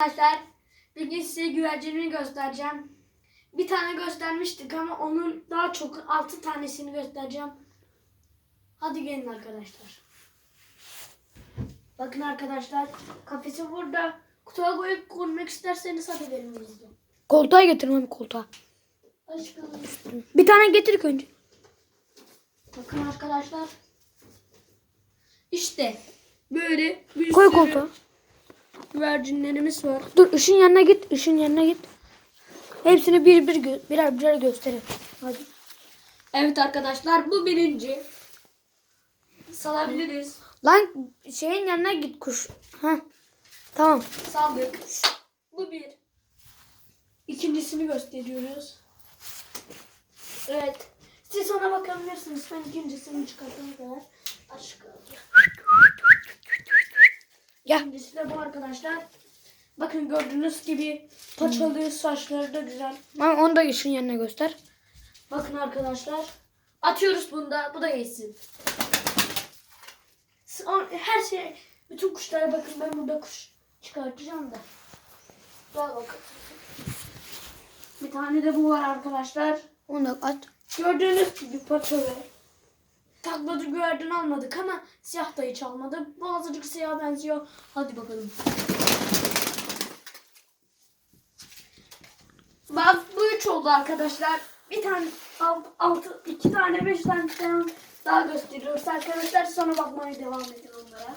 Arkadaşlar bugün size güvercinimi göstereceğim. Bir tane göstermiştik ama onun daha çok 6 tanesini göstereceğim. Hadi gelin arkadaşlar. Bakın arkadaşlar kafesi burada. Kutuya koyup koymak isterseniz hadi verin bizde. Koltuğa getir mami koltuğa. Aşkım. Bir tane getir önce. Bakın arkadaşlar. İşte böyle bir Koy sürü koltuğa. Güvercinlerimiz var. Dur ışın yanına git. ışın yanına git. Hepsini bir bir birer birer gösterin. Hadi. Evet arkadaşlar bu birinci. Salabiliriz. Lan şeyin yanına git kuş. Ha. Tamam. Saldık. Bu bir. İkincisini gösteriyoruz. Evet. Siz ona bakabilirsiniz. Ben ikincisini çıkartana kadar Gel. De bu arkadaşlar. Bakın gördüğünüz gibi paçalı saçları da güzel. Mami onu da ışın yanına göster. Bakın arkadaşlar. Atıyoruz bunda. Bu da geçsin. Her şey, bütün kuşlara bakın. Ben burada kuş çıkartacağım da. Gel bakın. Bir tane de bu var arkadaşlar. Onu da at. Gördüğünüz gibi paçalı. Takladı güvercin almadık ama siyah da hiç almadı. Bu siyaha benziyor. Hadi bakalım. Bak bu üç oldu arkadaşlar. Bir tane alt, altı, iki tane, beş tane daha gösteriyoruz arkadaşlar. Sonra bakmaya devam edin onlara.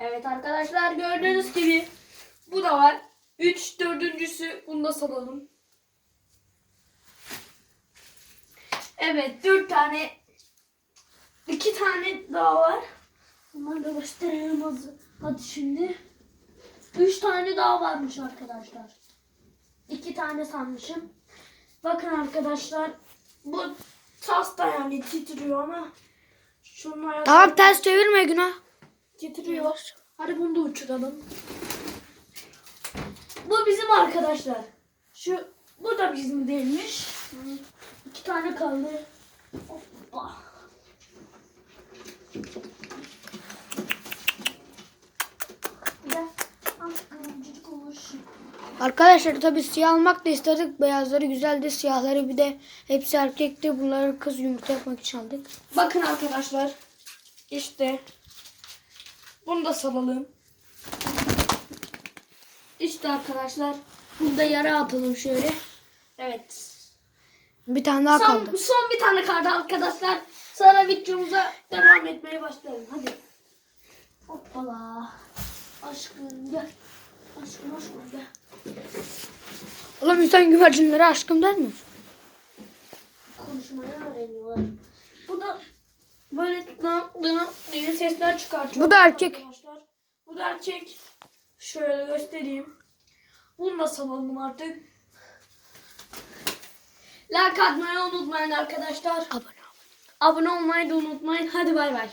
Evet arkadaşlar gördüğünüz gibi bu da var. Üç dördüncüsü bunu da salalım. Evet dört tane iki tane daha var. Bunları da gösterelim hadi, hadi şimdi. Üç tane daha varmış arkadaşlar. İki tane sanmışım. Bakın arkadaşlar bu tas da yani titriyor ama şunlar Tamam ters çevirme günah. Getiriyor. Hadi bunu da uçuralım. Bu bizim arkadaşlar. Şu bu da bizim değilmiş. İki tane kaldı. Hoppa. Arkadaşlar tabii siyah almak da istedik. Beyazları güzeldi. Siyahları bir de hepsi erkekti. Bunları kız yumurta yapmak için aldık. Bakın arkadaşlar. İşte. Bunu da salalım. İşte arkadaşlar. Bunu da yere atalım şöyle. Evet. Bir tane daha Son, kaldı. son bir tane kaldı arkadaşlar. Sonra videomuza devam etmeye başlayalım. Hadi. Hoppala. Aşkım gel. Aşkım aşkım gel. Oğlum insan güvercinlere aşkım der mi? Konuşmayı öğreniyorlar. Bu da böyle dına dına diye sesler çıkartıyor. Bu da erkek. Arkadaşlar. Bu da erkek. Şöyle göstereyim. Bunu da salalım artık. Like atmayı unutmayın arkadaşlar. Abone ol. Abone olmayı da unutmayın. Hadi bay bay.